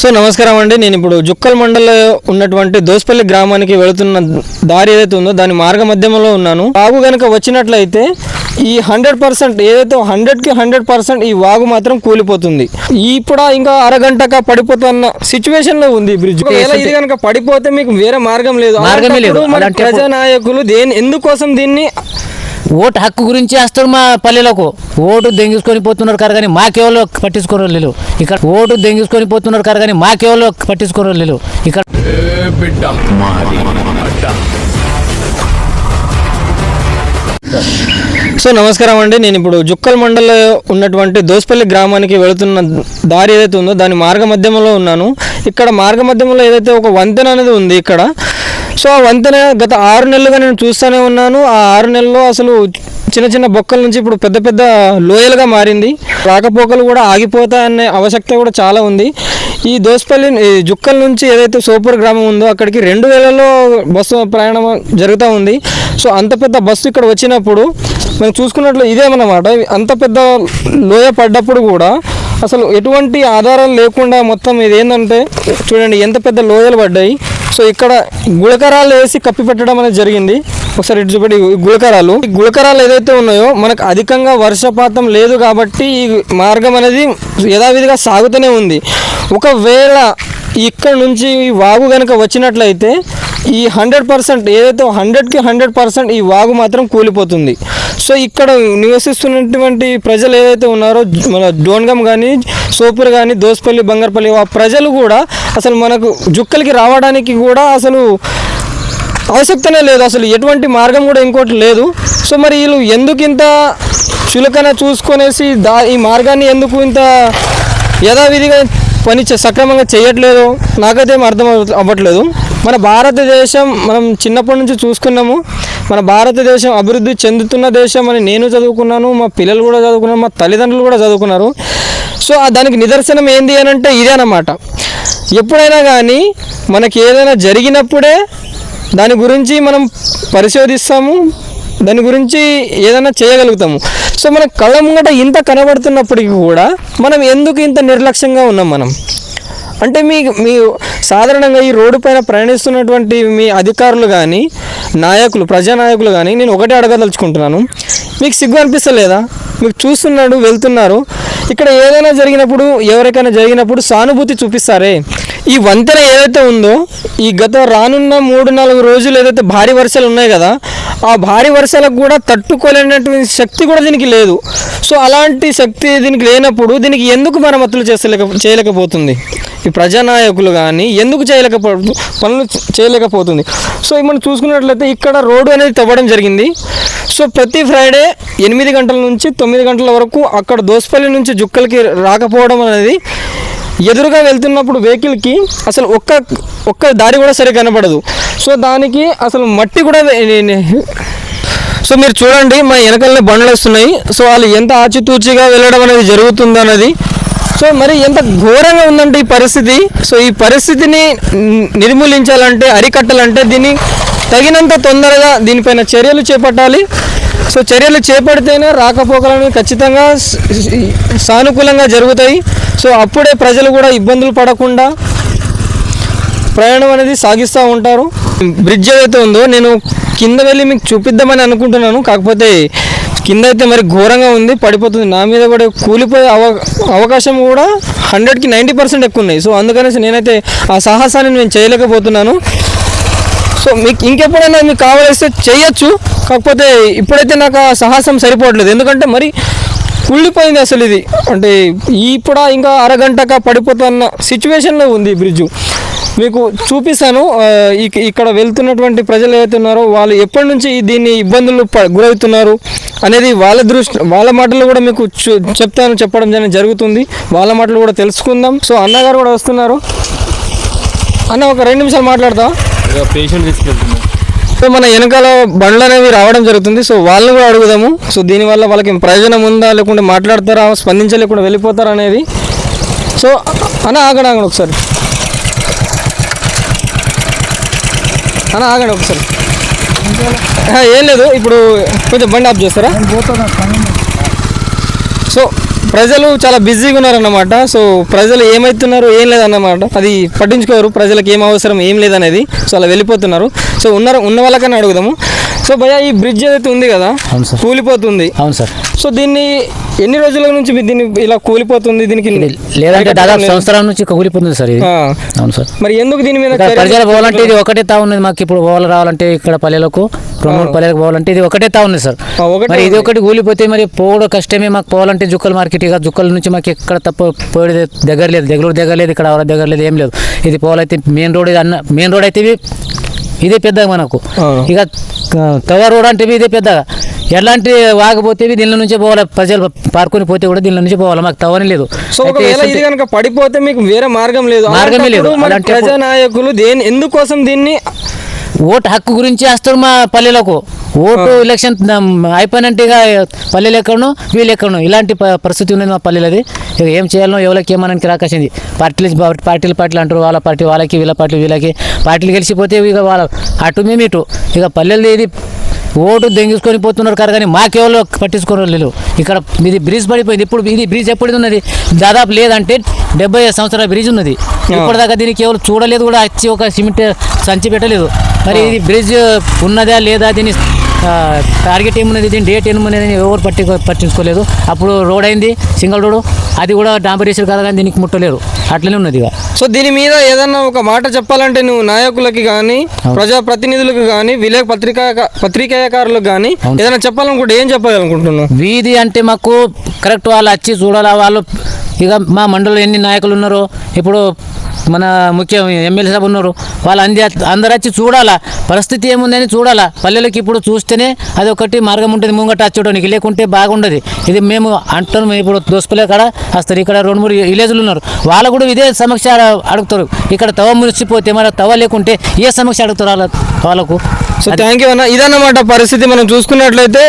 So నమస్కారం అండి. నేను ఇప్పుడు జుక్కల్ మండలంలో ఉన్నటువంటి దోస్పల్లి గ్రామానికి వెళుతున్న దారి ఏదైతే ఉందో దాని మార్గ మధ్యంలో ఉన్నాను. వాగు కనుక వచ్చినట్లయితే ఈ హండ్రెడ్ పర్సెంట్ ఏదైతే హండ్రెడ్కి హండ్రెడ్ పర్సెంట్ ఈ వాగు మాత్రం కూలిపోతుంది. ఇప్పుడు ఇంకా అరగంటగా పడిపోతున్న సిచ్యువేషన్లో ఉంది బ్రిడ్జ్. ఇది కనుక పడిపోతే మీకు వేరే మార్గం లేదు. ప్రజానాయకులు దేని ఎందుకోసం దీన్ని ఓటు హక్కు గురించి వేస్తారు మా పల్లెలకు. ఓటు దెంగించుకొని పోతున్నారు కారు కానీ మాకెవరో పట్టించుకోరు లేరు. ఇక్కడ ఓటు దెంగించుకొని పోతున్నారు కారు కానీ మాకెవరో పట్టించుకోరు లేరు. ఇక్కడ సో నమస్కారం అండి. నేను ఇప్పుడు జుక్కల్ మండలంలో ఉన్నటువంటి దోస్పల్లి గ్రామానికి వెళుతున్న దారి ఏదైతే ఉందో దాని మార్గ మధ్యంలో ఉన్నాను. ఇక్కడ మార్గ మధ్యంలో ఏదైతే ఒక వంతెన అనేది ఉంది ఇక్కడ సో ఆ వంతెన గత ఆరు నెలలుగా నేను చూస్తూనే ఉన్నాను. ఆ ఆరు నెలల్లో అసలు చిన్న చిన్న బొక్కల నుంచి ఇప్పుడు పెద్ద పెద్ద లోయలుగా మారింది. రాకపోకలు కూడా ఆగిపోతాయనే ఆవశ్యకత కూడా చాలా ఉంది. ఈ దోసపల్లి జుక్కల జుక్కల్ నుంచి ఏదైతే సోపూర్ గ్రామం ఉందో అక్కడికి రెండు వేలలో బస్సు ప్రయాణం జరుగుతూ ఉంది. సో అంత పెద్ద బస్సు ఇక్కడ వచ్చినప్పుడు మేము చూసుకున్నట్లు ఇదేమన్నమాట అంత పెద్ద లోయ పడ్డప్పుడు కూడా అసలు ఎటువంటి ఆధారం లేకుండా మొత్తం ఇది ఏంటంటే చూడండి ఎంత పెద్ద లోయలు పడ్డాయి. సో ఇక్కడ గుళకరాలు వేసి కప్పి పెట్టడం అనేది జరిగింది. ఒకసారి ఇటు చూపెట్టి గుళకరాలు. ఈ గుళకరాలు ఏదైతే ఉన్నాయో మనకు అధికంగా వర్షపాతం లేదు కాబట్టి ఈ మార్గం అనేది యథావిధిగా సాగుతూనే ఉంది. ఒకవేళ ఇక్కడ నుంచి ఈ వాగు కనుక వచ్చినట్లయితే ఈ హండ్రెడ్ పర్సెంట్ ఏదైతే హండ్రెడ్కి హండ్రెడ్ పర్సెంట్ ఈ వాగు మాత్రం కూలిపోతుంది. సో ఇక్కడ నివసిస్తున్నటువంటి ప్రజలు ఏదైతే ఉన్నారో మన డోన్గం కానీ సోపూర్ కానీ దోస్పల్లి బంగారపల్లి ఆ ప్రజలు కూడా అసలు మనకు జుక్కలకి రావడానికి కూడా అసలు ఆసక్తనే లేదు. అసలు ఎటువంటి మార్గం కూడా ఇంకోటి లేదు. సో మరి వీళ్ళు ఎందుకు ఇంత చులకన చూసుకొనేసి దా ఈ మార్గాన్ని ఎందుకు ఇంత యథావిధిగా పని చే- సక్రమంగా చేయట్లేదు? నాకైతే ఏం అర్థం అవ్వట్లేదు. మన భారతదేశం మనం చిన్నప్పటి నుంచి చూసుకున్నాము. మన భారతదేశం అభివృద్ధి చెందుతున్న దేశం అని నేను చదువుకున్నాను మా పిల్లలు కూడా చదువుకున్నారు మా తల్లిదండ్రులు కూడా చదువుకున్నారు. సో ఆ దానికి నిదర్శనం ఏంది అని అంటే ఇదే అన్నమాట. ఎప్పుడైనా కానీ మనకి ఏదైనా జరిగినప్పుడే దాని గురించి మనం పరిశోధిస్తాము దాని గురించి ఏదైనా చేయగలుగుతాము. సో మన కళ్ళ ముంగట ఇంత కనబడుతున్నప్పటికీ కూడా మనం ఎందుకు ఇంత నిర్లక్ష్యంగా ఉన్నాం మనం? అంటే మీ మీ సాధారణంగా ఈ రోడ్డు పైన ప్రయాణిస్తున్నటువంటి మీ అధికారులు కానీ నాయకులు ప్రజానాయకులు కానీ నేను ఒకటే అడగదలుచుకుంటున్నాను. మీకు సిగ్గు అనిపిస్తలేదా? మీకు చూస్తున్నాడు వెళ్తున్నారు. ఇక్కడ ఏదైనా జరిగినప్పుడు ఎవరికైనా జరిగినప్పుడు సానుభూతి చూపిస్తారే? ఈ వంతెన ఏదైతే ఉందో ఈ గత రానున్న మూడు నాలుగు రోజులు ఏదైతే భారీ వర్షాలు ఉన్నాయి కదా ఆ భారీ వర్షాలకు కూడా తట్టుకోలేనటువంటి శక్తి కూడా దీనికి లేదు. సో అలాంటి శక్తి దీనికి లేనప్పుడు దీనికి ఎందుకు మరమ్మతులు చేసలేక చేయలేకపోతుంది? ఈ ప్రజానాయకులు కానీ ఎందుకు చేయలేకపో పనులు చేయలేకపోతుంది. సో మనం చూసుకున్నట్లయితే ఇక్కడ రోడ్డు అనేది తవ్వడం జరిగింది. సో ప్రతి ఫ్రైడే ఎనిమిది గంటల నుంచి తొమ్మిది గంటల వరకు అక్కడ దోసపల్లి నుంచి జుక్కలకి రాకపోవడం అనేది ఎదురుగా వెళ్తున్నప్పుడు వెహికల్కి అసలు ఒక్క ఒక్క దారి కూడా సరిగ్గా కనపడదు సో దానికి అసలు మట్టి కూడా సో మీరు చూడండి మా వెనకాలనే బండ్లు వస్తున్నాయి. సో వాళ్ళు ఎంత ఆచితూచిగా వెళ్ళడం అనేది జరుగుతుంది అన్నది సో మరి ఎంత ఘోరంగా ఉందంటే ఈ పరిస్థితి? సో ఈ పరిస్థితిని నిర్మూలించాలంటే అరికట్టాలంటే దీన్ని తగినంత తొందరగా దీనిపైన చర్యలు చేపట్టాలి. సో చర్యలు చేపడితేనే రాకపోకలను ఖచ్చితంగా సానుకూలంగా జరుగుతాయి. సో అప్పుడే ప్రజలు కూడా ఇబ్బందులు పడకుండా ప్రయాణం అనేది సాగిస్తూ ఉంటారు. బ్రిడ్జ్ ఏదైతే ఉందో నేను కింద వెళ్ళి మీకు చూపిద్దామని అనుకుంటున్నాను. కాకపోతే కింద అయితే మరి ఘోరంగా ఉంది పడిపోతుంది. నా మీద కూడా కూలిపోయే అవ అవకాశం కూడా హండ్రెడ్కి నైంటీ పర్సెంట్ ఎక్కువ ఉన్నాయి. సో అందుకనేసి నేనైతే ఆ సాహసాన్ని నేను చేయలేకపోతున్నాను. సో మీకు ఇంకెప్పుడైనా మీకు కావాలిస్తే చేయొచ్చు. కాకపోతే ఇప్పుడైతే నాకు ఆ సాహసం సరిపోవట్లేదు. ఎందుకంటే మరి కుళ్ళిపోయింది అసలు ఇది. అంటే ఇప్పుడు ఇంకా అరగంటగా పడిపోతున్న సిచ్యువేషన్లో ఉంది ఈ బ్రిడ్జు. మీకు చూపిస్తాను. ఇక్కడ వెళ్తున్నటువంటి ప్రజలు ఏవైతే ఉన్నారో వాళ్ళు ఎప్పటి నుంచి దీన్ని ఇబ్బందులు ప- గురవుతున్నారు? అనేది వాళ్ళ దృష్టి వాళ్ళ మాటలు కూడా మీకు చెప్తాను చెప్పడం జరుగుతుంది. వాళ్ళ మాటలు కూడా తెలుసుకుందాం. సో అన్నగారు కూడా వస్తున్నారు. అన్న ఒక రెండు నిమిషాలు పేషెంట్ తీసుకెళ్తున్నాం సో మన వెనకాల బండ్లు అనేవి రావడం జరుగుతుంది. సో వాళ్ళని కూడా అడుగుదాము. సో దీనివల్ల వాళ్ళకి ప్రయోజనం ఉందా? లేకుంటే మాట్లాడతారా? స్పందించలేకుండా వెళ్ళిపోతారా అనేది? సో అన్న ఆగండి ఆగండి ఒకసారి. అన్న ఆగండి ఒకసారి. ఏం లేదు ఇప్పుడు కొంచెం బండి ఆఫ్ చేస్తారా? సో ప్రజలు చాలా బిజీగా ఉన్నారన్నమాట. సో ప్రజలు ఏమవుతున్నారు ఏం లేదన్నమాట. అది పట్టించుకోరు ప్రజలకు ఏం అవసరం ఏం లేదనేది. సో అలా వెళ్ళిపోతున్నారు. సో ఉన్న ఉన్న వాళ్ళకన్నా అడుగుదాము. సో భయ ఈ బ్రిడ్జ్ ఏదైతే ఉంది కదా అవును సార్. కూలిపోతుంది. అవును సార్. సో దీన్ని ఎన్ని రోజుల నుంచి దీన్ని ఇలా కూలిపోతుంది? దీనికి లేదంటే దాదాపు సంవత్సరం నుంచి కూలిపోతుంది సార్ ఇది. అవును సార్. మరి ఎందుకు దీని మీద ప్రజలు పోవాలంటే ఇది ఒకటే తా ఉన్నది మాకు ఇప్పుడు పోవాలి రావాలంటే ఇక్కడ పల్లెలకు రెండు పల్లెలకు పోవాలంటే ఇది ఒకటే తా ఉంది సార్. మరి ఇది. ఒకటి కూలిపోతే మరి పోవడం కష్టమే మాకు పోవాలంటే జుక్కల మార్కెట్ ఇక జుక్కల నుంచి మాకు ఎక్కడ తప్ప పోయేది దగ్గర లేదు. దగ్గర దగ్గర లేదు ఇక్కడ ఎవరి దగ్గర లేదు ఏం లేదు. ఇది పోవాలైతే మెయిన్ రోడ్ ఇది అన్న మెయిన్ రోడ్ అయితే ఇది పెద్దగా మనకు. ఇక తవ రోడ్ అంటే ఇదే పెద్దగా ఎలాంటి వాగపోతే దీనిలో నుంచే పోవాలి. ప్రజలు పారుకొని పోతే కూడా దీనిలో నుంచి పోవాలి. మాకు తవని లేదు. సో ఒకవేళ ఇది కనుక పడిపోతే మీకు వేరే మార్గం లేదు. మార్గమే లేదు. అలాంటప్పుడు- ప్రజానాయకులు దేని ఎందుకోసం దీన్ని ఓటు హక్కు గురించి వస్తారు మా పల్లెలకు. ఓటు ఎలక్షన్ అయిపోయినట్టు ఇక పల్లెలు ఎక్కడను వీళ్ళు ఎక్కడను. ఇలాంటి పరిస్థితి ఉన్నది మా పల్లెలది. ఇక ఏం చేయాలనో ఎవరికి ఏమనడానికి రాకాసింది. పార్టీలు పార్టీలు పార్టీలు అంటారు. వాళ్ళ పార్టీ వాళ్ళకి వీళ్ళ పార్టీ వీళ్ళకి. పార్టీలు గెలిచిపోతే ఇక వాళ్ళ అటు మేము ఇటు. ఇక పల్లెలది ఇది ఓటు దెంగించుకొని పోతున్నారు కాదు కానీ మాకెవరో పట్టించుకోవడం లేదు ఇక్కడ ఇది బ్రిడ్జ్ పడిపోయింది. ఇప్పుడు ఇది బ్రిడ్జ్ ఎప్పుడు ఉన్నది? దాదాపు లేదంటే డెబ్బై ఐదు సంవత్సరాల బ్రిడ్జ్ ఉన్నది. ఇప్పటిదాకా దీనికి ఎవరు చూడలేదు కూడా వచ్చి ఒక సిమెంట్ సంచి పెట్టలేదు. మరి ఇది బ్రిడ్జ్ ఉన్నదా లేదా దీని టార్గెట్ ఏమున్నది దీని డేట్ ఏమున్నది ఎవరు పట్టి పట్టించుకోలేదు. అప్పుడు రోడ్ అయింది సింగిల్ రోడ్ అది కూడా డాంబరేశ్వర్ కాదు కానీ దీనికి ముట్టలేరు. అట్లనే ఉన్నది సో దీని మీద ఏదన్నా ఒక మాట చెప్పాలంటే నువ్వు నాయకులకి కానీ ప్రజా ప్రతినిధులకు కానీ విలేక పత్రికా పత్రికాకారులకు కానీ ఏదైనా చెప్పాలనుకుంటే ఏం చెప్పాలనుకుంటున్నావు? వీధి అంటే మాకు కరెక్ట్ వాళ్ళు వచ్చి చూడాలా వాళ్ళు ఇక మా మండలంలో ఎన్ని నాయకులు ఉన్నారో ఇప్పుడు మన ముఖ్య ఎమ్మెల్యే సభ ఉన్నారు వాళ్ళు అంది అందరు వచ్చి చూడాలా పరిస్థితి ఏముందని చూడాలా. పల్లెలకు ఇప్పుడు చూస్తేనే అది ఒకటి మార్గం ఉంటుంది ముంగట వచ్చేయడానికి లేకుంటే బాగుండదు. ఇది మేము అంటాం ఇప్పుడు దోసపల్లె కాడ వస్తారు ఇక్కడ రెండు మూడు విలేజ్లు ఉన్నారు. వాళ్ళు కూడా ఇదే సమస్య అడుగుతారు. ఇక్కడ తవ మునిసిపోతే మరి తవ లేకుంటే ఏ సమస్య అడుగుతారు వాళ్ళ వాళ్ళకు? సో థ్యాంక్ యూ అన్న. ఇదన్నమాట పరిస్థితి మనం చూసుకున్నట్లయితే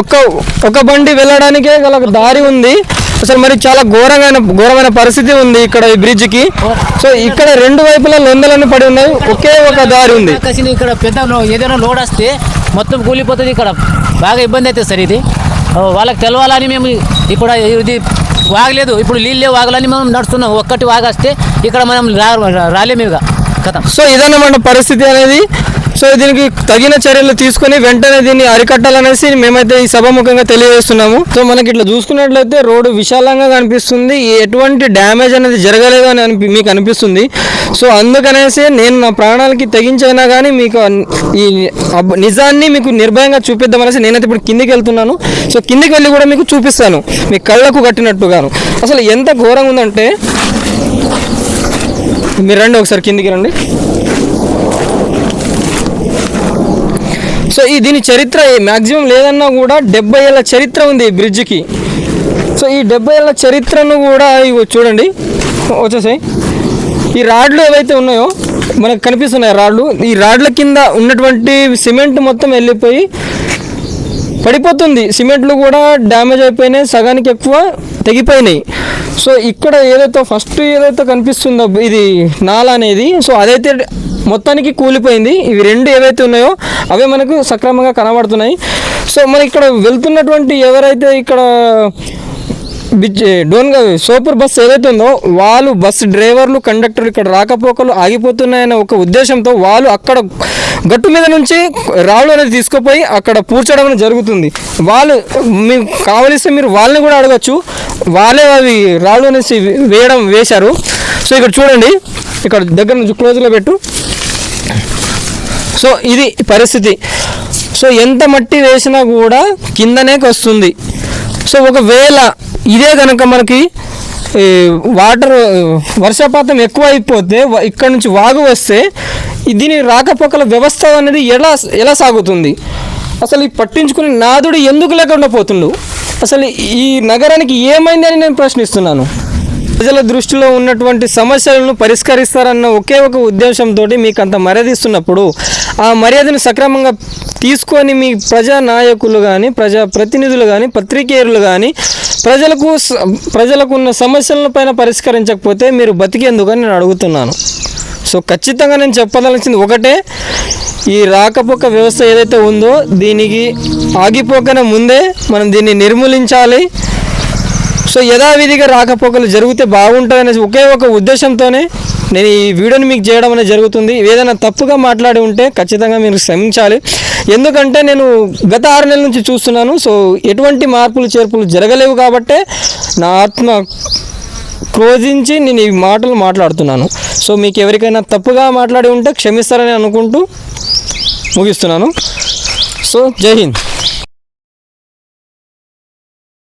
ఒక్క ఒక బండి వెళ్ళడానికే గల దారి ఉంది. అసలు మరి చాలా ఘోరమైన ఘోరమైన పరిస్థితి ఉంది ఇక్కడ ఈ బ్రిడ్జ్కి సో ఇక్కడ రెండు వైపులా లొందలన్నీ పడి ఉన్నాయి. ఒకే ఒక దారి ఉంది. ఇక్కడ పెద్ద ఏదైనా లోడ్ వస్తే మొత్తం కూలిపోతుంది ఇక్కడ. బాగా ఇబ్బంది అవుతుంది సార్ ఇది. వాళ్ళకి తెలవాలని మేము ఇప్పుడు ఇది వాగలేదు. ఇప్పుడు నీళ్ళే వాగలని మనం నడుస్తున్నాం. ఒక్కటి వాగేస్తే ఇక్కడ మనం రాలేము ఇక. కథ. సో ఇదన్నమాట పరిస్థితి అనేది. సో దీనికి తగిన చర్యలు తీసుకొని వెంటనే దీన్ని అరికట్టాలనేసి మేమైతే ఈ సభాముఖంగా తెలియజేస్తున్నాము. సో మనకి ఇట్లా చూసుకున్నట్లయితే రోడ్డు విశాలంగా కనిపిస్తుంది. ఎటువంటి డ్యామేజ్ అనేది జరగలేదు అని మీకు అనిపిస్తుంది. సో అందుకనేసి నేను నా ప్రాణాలకి తెగించైనా కానీ మీకు ఈ నిజాన్ని మీకు నిర్భయంగా చూపిద్దామనేసి నేనైతే ఇప్పుడు కిందికి వెళ్తున్నాను. సో కిందికి వెళ్ళి కూడా మీకు చూపిస్తాను. మీ కళ్ళకు కట్టినట్టుగాను. అసలు ఎంత ఘోరంగా ఉందంటే మీరు రండి ఒకసారి కిందికి రండి. సో ఈ దీని చరిత్ర మ్యాక్సిమం లేదన్నా కూడా డెబ్బై ఏళ్ళ చరిత్ర ఉంది ఈ బ్రిడ్జ్కి. సో ఈ డెబ్బై ఏళ్ళ చరిత్రను కూడా ఇవి చూడండి. వచ్చేసాయి. ఈ రాడ్లు ఏవైతే ఉన్నాయో మనకు కనిపిస్తున్నాయి రాడ్లు. ఈ రాడ్ల కింద ఉన్నటువంటి సిమెంట్ మొత్తం వెళ్ళిపోయి పడిపోతుంది. సిమెంట్లు కూడా డ్యామేజ్ అయిపోయినాయి సగానికి ఎక్కువ తెగిపోయినాయి. సో ఇక్కడ ఏదైతే ఫస్ట్ ఏదైతే కనిపిస్తుందో ఇది నాల అనేది సో అదైతే మొత్తానికి కూలిపోయింది. ఇవి రెండు ఏవైతే ఉన్నాయో అవే మనకు సక్రమంగా కనబడుతున్నాయి. సో మన ఇక్కడ వెళ్తున్నటువంటి ఎవరైతే ఇక్కడ బిజ్ డోన్గా సూపర్ బస్ ఏదైతే ఉందో వాళ్ళు బస్ డ్రైవర్లు కండక్టర్లు ఇక్కడ రాకపోకలు ఆగిపోతున్నాయన్న ఒక ఉద్దేశంతో వాళ్ళు అక్కడ గట్టు మీద నుంచి రాళ్ళు అనేది తీసుకుపోయి అక్కడ పూడ్చడం అనేది జరుగుతుంది. వాళ్ళు మీకు కావలిస్తే మీరు వాళ్ళని కూడా అడగచ్చు. వాళ్ళే అవి రాళ్ళు అనేసి వేయడం వేశారు. సో ఇక్కడ చూడండి. ఇక్కడ దగ్గర నుంచి క్లోజ్లో పెట్టు. సో ఇది పరిస్థితి. సో ఎంత మట్టి వేసినా కూడా కిందనే వస్తుంది సో ఒకవేళ ఇదే కనుక మనకి వాటర్ వర్షపాతం ఎక్కువ అయిపోతే ఇక్కడ నుంచి వాగు వస్తే దీని రాకపోకల వ్యవస్థ అనేది ఎలా ఎలా సాగుతుంది? అసలు ఈ పట్టించుకుని నాదుడు ఎందుకు లేకుండా పోతుండు? అసలు ఈ నగరానికి ఏమైంది అని నేను ప్రశ్నిస్తున్నాను. ప్రజల దృష్టిలో ఉన్నటువంటి సమస్యలను పరిష్కరిస్తారన్న ఒకే ఒక ఉద్దేశంతో మీకు అంత మర్యాద ఇస్తున్నప్పుడు ఆ మర్యాదను సక్రమంగా తీసుకొని మీ ప్రజా నాయకులు కానీ ప్రజా ప్రతినిధులు కానీ పత్రికేయులు కానీ ప్రజలకు స- ప్రజలకు ఉన్న సమస్యల పైన పరిష్కరించకపోతే మీరు బతికేందుకని నేను అడుగుతున్నాను. సో ఖచ్చితంగా నేను చెప్పదలసింది ఒకటే ఈ రాకపోక వ్యవస్థ ఏదైతే ఉందో దీనికి ఆగిపోకనే ముందే మనం దీన్ని నిర్మూలించాలి. సో యథావిధిగా రాకపోకలు జరిగితే బాగుంటుందనే ఒకే ఒక ఉద్దేశంతోనే నేను ఈ వీడియోని మీకు చేయడం అనేది జరుగుతుంది. ఏదైనా తప్పుగా మాట్లాడి ఉంటే ఖచ్చితంగా మీరు శ్రమించాలి. ఎందుకంటే నేను గత ఆరు నెలల నుంచి చూస్తున్నాను. సో ఎటువంటి మార్పులు చేర్పులు జరగలేవు కాబట్టే నా ఆత్మ క్రోధించి నేను ఈ మాటలు మాట్లాడుతున్నాను. సో మీకు ఎవరికైనా తప్పుగా మాట్లాడి ఉంటే క్షమిస్తారని అనుకుంటూ ముగిస్తున్నాను. సో జై హింద్.